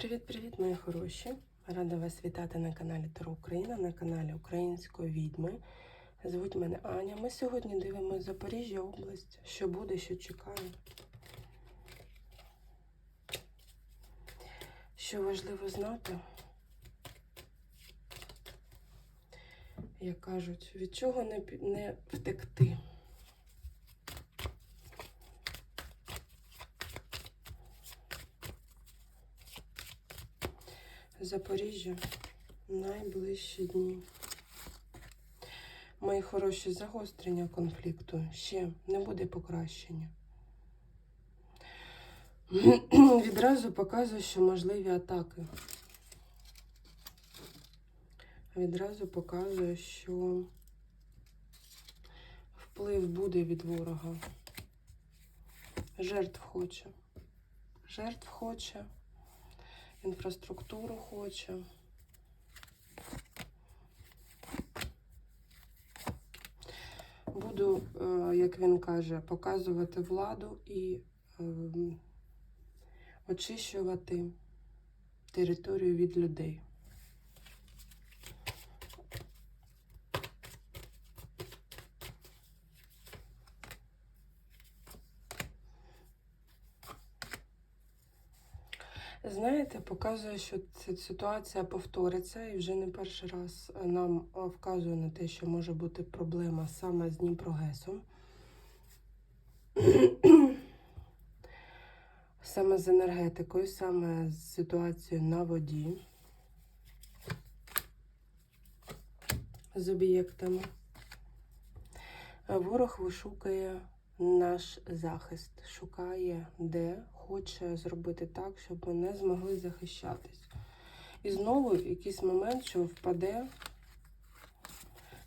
Привіт-привіт, мої хороші! Рада вас вітати на каналі Таро Україна, на каналі Української відьми. Звуть мене Аня. Ми сьогодні дивимося Запоріжжя область. Що буде, що чекає. Що важливо знати, як кажуть, від чого не, не втекти. Запоріжжя найближчі дні. Мої хороші загострення конфлікту ще не буде покращення. Відразу показує, що можливі атаки. Відразу показує, що вплив буде від ворога. Жертв хоче. Жертв хоче інфраструктуру хоче. Буду, е, як він каже, показувати владу і ем, очищувати територію від людей. Знаєте, показує, що ця ситуація повториться і вже не перший раз нам вказує на те, що може бути проблема саме з Дніпрогесом. Саме з енергетикою, саме з ситуацією на воді, з об'єктами. Ворог вишукує наш захист, шукає, де хоче зробити так, щоб ми не змогли захищатись. І знову в якийсь момент, що впаде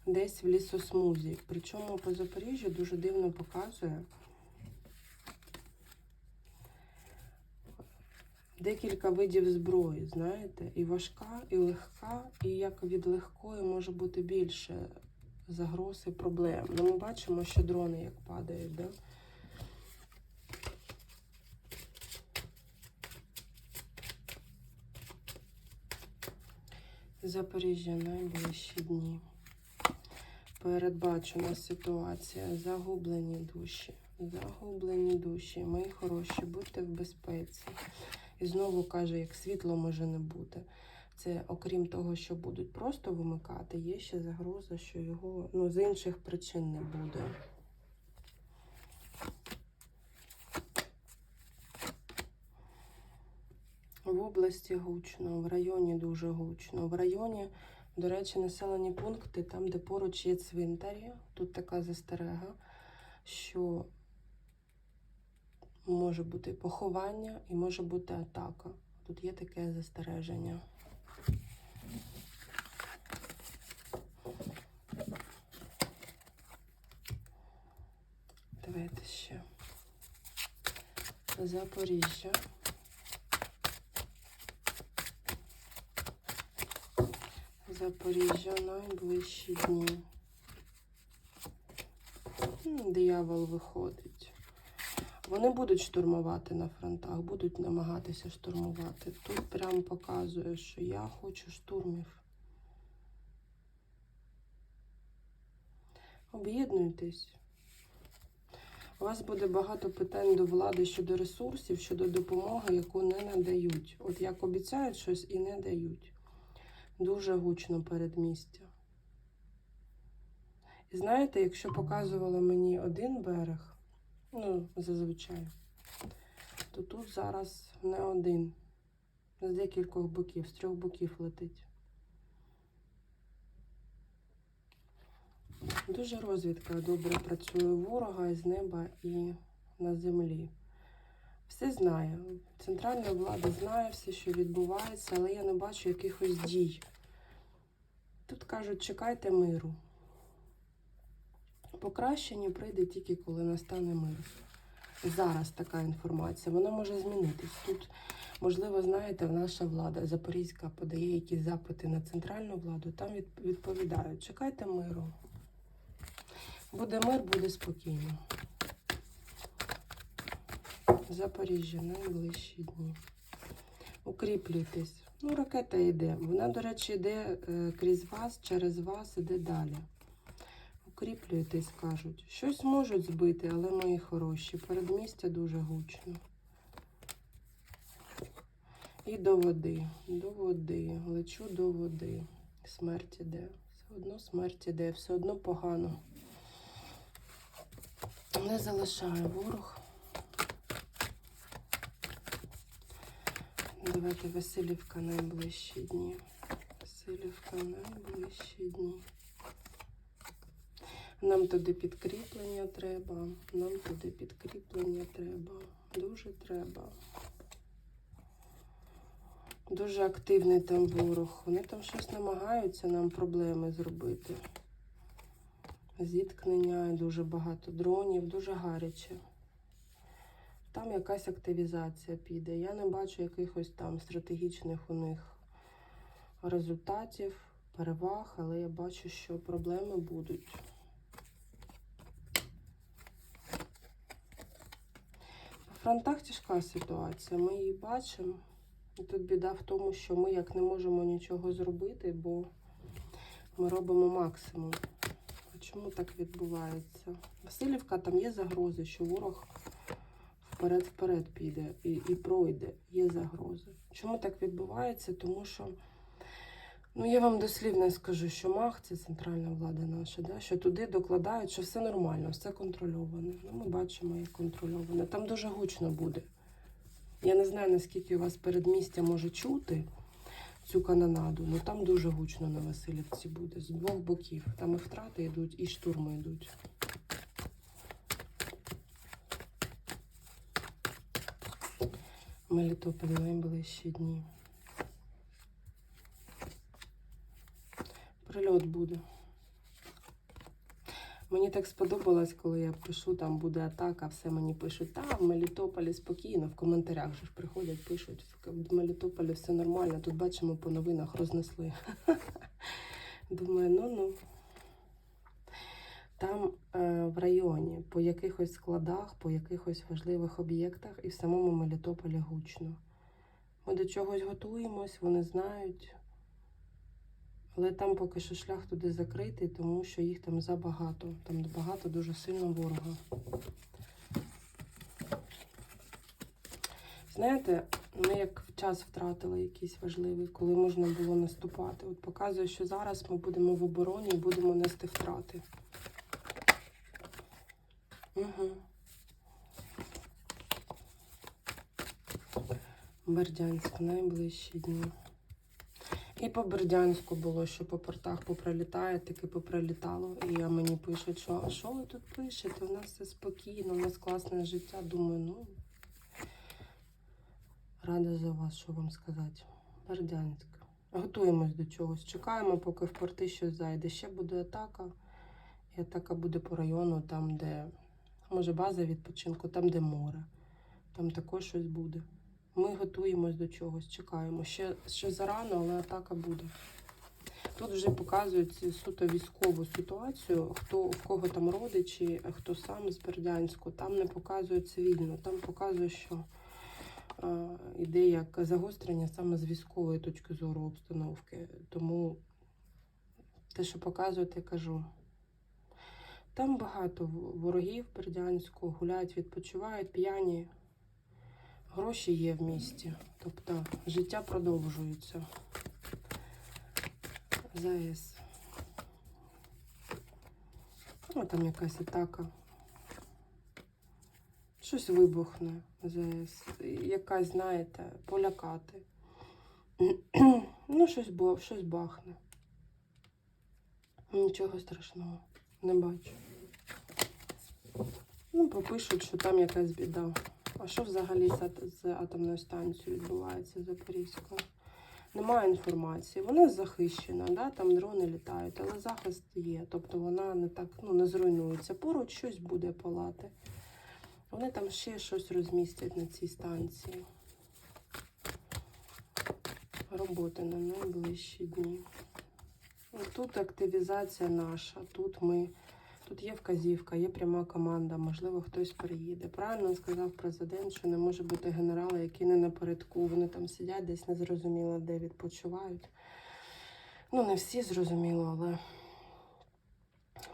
десь в лісосмузі. Причому по Запоріжжю дуже дивно показує. Декілька видів зброї, знаєте, і важка, і легка, і як від легкої може бути більше загроз і проблем. Ну, ми бачимо, що дрони як падають, да? Запоріжжя найближчі дні. Передбачена ситуація. Загублені душі. Загублені душі. Мої хороші, будьте в безпеці. І знову каже, як світло може не бути. Це окрім того, що будуть просто вимикати, є ще загроза, що його ну, з інших причин не буде. В області гучно, в районі дуже гучно. В районі, до речі, населені пункти, там, де поруч є цвинтарі, тут така застерега, що може бути поховання і може бути атака. Тут є таке застереження. Давайте ще. Запоріжжя. Запоріжжя найближчі дні. Диявол виходить. Вони будуть штурмувати на фронтах, будуть намагатися штурмувати. Тут прям показує, що я хочу штурмів. Об'єднуйтесь. У вас буде багато питань до влади щодо ресурсів, щодо допомоги, яку не надають. От як обіцяють щось і не дають. Дуже гучно передмістя. І знаєте, якщо показували мені один берег, ну, зазвичай, то тут зараз не один. З декількох боків, з трьох боків летить. Дуже розвідка добре працює ворога із неба і на землі. Все знає. Центральна влада знає все, що відбувається, але я не бачу якихось дій. Тут кажуть, чекайте миру. Покращення прийде тільки коли настане мир. Зараз така інформація. Вона може змінитись. Тут, можливо, знаєте, наша влада Запорізька подає якісь запити на центральну владу, там відповідають, чекайте миру. Буде мир, буде спокійно. Запоріжжя найближчі дні. Укріплюйтесь. Ну, ракета йде. Вона, до речі, йде е, крізь вас, через вас, іде далі. Укріплюйтесь, кажуть. Щось можуть збити, але мої хороші. Передмістя дуже гучно. І до води, до води, лечу до води. Смерть іде. Все одно смерть іде, все одно погано. Не залишає ворог. Давайте Васильівка найближчі дні. Васильівка найближчі дні. Нам туди підкріплення треба. Нам туди підкріплення треба. Дуже треба. Дуже активний там ворог. Вони там щось намагаються нам проблеми зробити. Зіткнення, дуже багато дронів, дуже гаряче. Там якась активізація піде. Я не бачу якихось там стратегічних у них результатів, переваг, але я бачу, що проблеми будуть. По фронтах тяжка ситуація, ми її бачимо. І тут біда в тому, що ми як не можемо нічого зробити, бо ми робимо максимум. А чому так відбувається? Васильівка там є загрози, що ворог вперед-вперед піде і, і пройде. Є загрози. Чому так відбувається? Тому що, ну я вам дослівно скажу, що МАГ це центральна влада наша, да? що туди докладають, що все нормально, все контрольоване. Ну, ми бачимо, як контрольоване. Там дуже гучно буде. Я не знаю, наскільки у вас передмістя може чути цю канонаду, але там дуже гучно на Васильівці буде. З двох боків. Там і втрати йдуть, і штурми йдуть. Мелітополь найближчі дні. Прильот буде. Мені так сподобалось, коли я пишу, там буде атака, все мені пишуть, та в Мелітополі спокійно, в коментарях же ж приходять, пишуть, в Мелітополі все нормально, тут бачимо по новинах рознесли. Думаю, ну-ну. Там е, в районі, по якихось складах, по якихось важливих об'єктах і в самому Мелітополі гучно. Ми до чогось готуємось, вони знають. Але там поки що шлях туди закритий, тому що їх там забагато. Там багато дуже сильно ворога. Знаєте, ми як час втратили якийсь важливий, коли можна було наступати. От показує, що зараз ми будемо в обороні і будемо нести втрати. Угу. Бердянськ найближчі дні. І по Бердянську було, що по портах поприлітає, таки поприлітало. І я мені пишуть, що а що ви тут пишете? У нас все спокійно, у нас класне життя. Думаю, ну рада за вас, що вам сказати. Бердянськ. Готуємось до чогось. Чекаємо, поки в порти щось зайде. Ще буде атака. І атака буде по району, там, де може база відпочинку, там, де море. Там також щось буде. Ми готуємось до чогось, чекаємо. Ще, ще зарано, але атака буде. Тут вже показують суто військову ситуацію, хто в кого там родичі, хто сам з Бердянську. Там не показують цивільно, там показує, що е, іде як загострення саме з військової точки зору обстановки. Тому те, що показують, я кажу. Там багато ворогів в Бердянську, гуляють, відпочивають, п'яні. Гроші є в місті, тобто життя продовжується. ЗАЕС. О, там якась атака. Щось вибухне ЗАЕС. Якась, знаєте, полякати. ну, щось щось бахне. Нічого страшного не бачу. Ну, попишуть, що там якась біда. А що взагалі з, атомною станцією відбувається Запорізькою? Немає інформації. Вона захищена, да? там дрони літають, але захист є. Тобто вона не так ну, не зруйнується. Поруч щось буде палати. Вони там ще щось розмістять на цій станції. Роботи на найближчі дні. Тут активізація наша, тут ми Тут є вказівка, є пряма команда, можливо, хтось приїде. Правильно сказав президент, що не може бути генерали, які не напередку. Вони там сидять десь незрозуміло, де відпочивають. Ну, не всі зрозуміло, але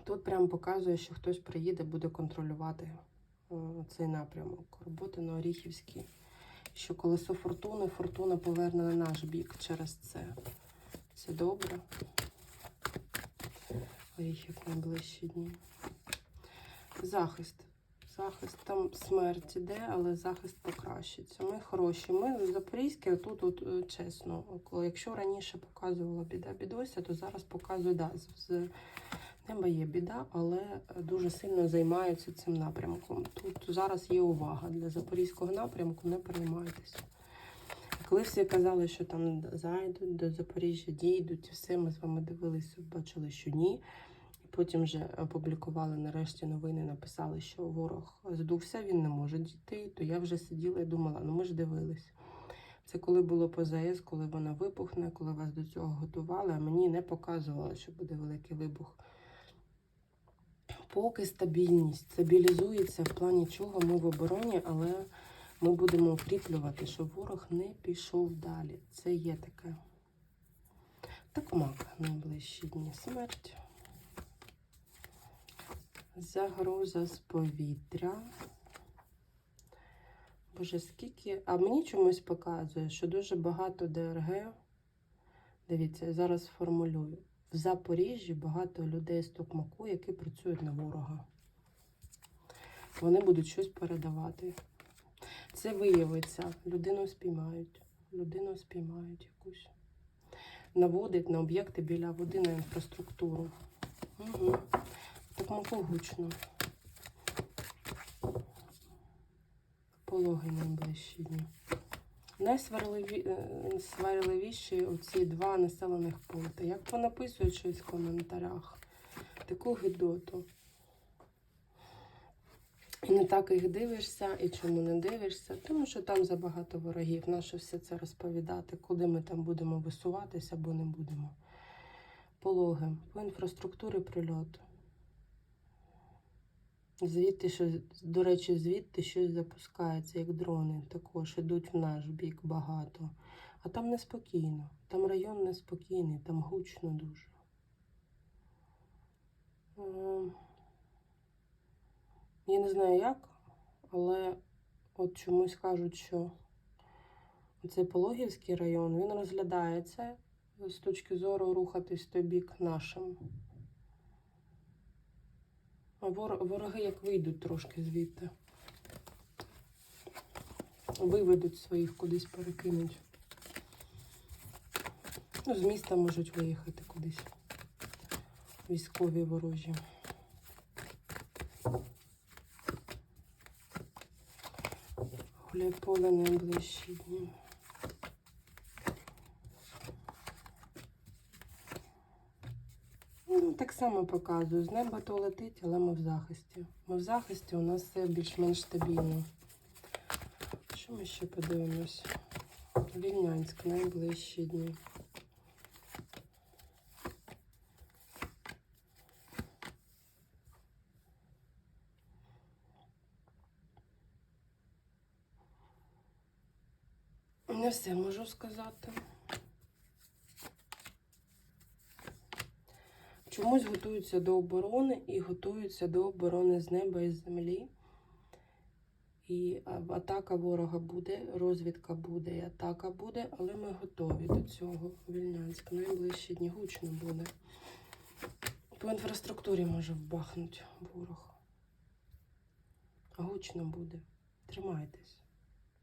тут прямо показує, що хтось приїде, буде контролювати е, цей напрямок. Роботи на Оріхівській. Що колесо фортуни, фортуна поверне на наш бік через це. Це добре. Оріхів найближчі дні. Захист. Захист. Там смерть іде, але захист покращиться. Ми хороші. Ми запорізькі, тут, от, е, чесно, якщо раніше показувала біда бідося, то зараз показую да, з- неба є біда, але дуже сильно займаються цим напрямком. Тут зараз є увага для запорізького напрямку, не переймайтеся. Коли всі казали, що там зайдуть до Запоріжжя, дійдуть, і все, ми з вами дивилися, бачили, що ні. Потім вже опублікували нарешті новини, написали, що ворог здувся, він не може дійти. То я вже сиділа і думала, ну ми ж дивились. Це коли було по ЗАЕС, коли вона вибухне, коли вас до цього готували, а мені не показувало, що буде великий вибух. Поки стабільність стабілізується в плані чого ми в обороні, але ми будемо укріплювати, щоб ворог не пішов далі. Це є таке. Такмак найближчі дні. Смерть. Загроза з повітря. Боже, скільки. А мені чомусь показує, що дуже багато ДРГ. Дивіться, я зараз формулюю. В Запоріжжі багато людей з Токмаку, які працюють на ворога. Вони будуть щось передавати. Це виявиться, людину спіймають. Людину спіймають якусь. Наводить на об'єкти біля води на інфраструктуру. Угу. Токмаку гучно. Пологи найближчі дні. Е, оці два населених пункти. Як понаписують щось в коментарях, таку гидоту. І не так їх дивишся, і чому не дивишся, тому що там забагато ворогів. Нащо все це розповідати, куди ми там будемо висуватися або не будемо. Пологи по інфраструктурі прильот. Звідти щось, до речі, звідти щось запускається, як дрони також ідуть в наш бік багато. А там неспокійно. Там район неспокійний, там гучно дуже. Ем, Я не знаю як, але от чомусь кажуть, що цей Пологівський район він розглядається з точки зору рухатись той бік нашим. Вороги як вийдуть трошки звідти. Виведуть своїх кудись перекинуть. Ну, з міста можуть виїхати кудись. Військові ворожі. Гуляй поле найближчі дні. Так само показую. З неба то летить, але ми в захисті. Ми в захисті, у нас все більш-менш стабільно. Що ми ще подивимось? Вільнянськ, найближчі дні. Не все можу сказати. Чомусь готуються до оборони і готуються до оборони з неба і з землі. І атака ворога буде, розвідка буде, і атака буде, але ми готові до цього. Вільнянськ найближчі дні гучно буде. По інфраструктурі може вбахнуть ворог. Гучно буде. Тримайтесь.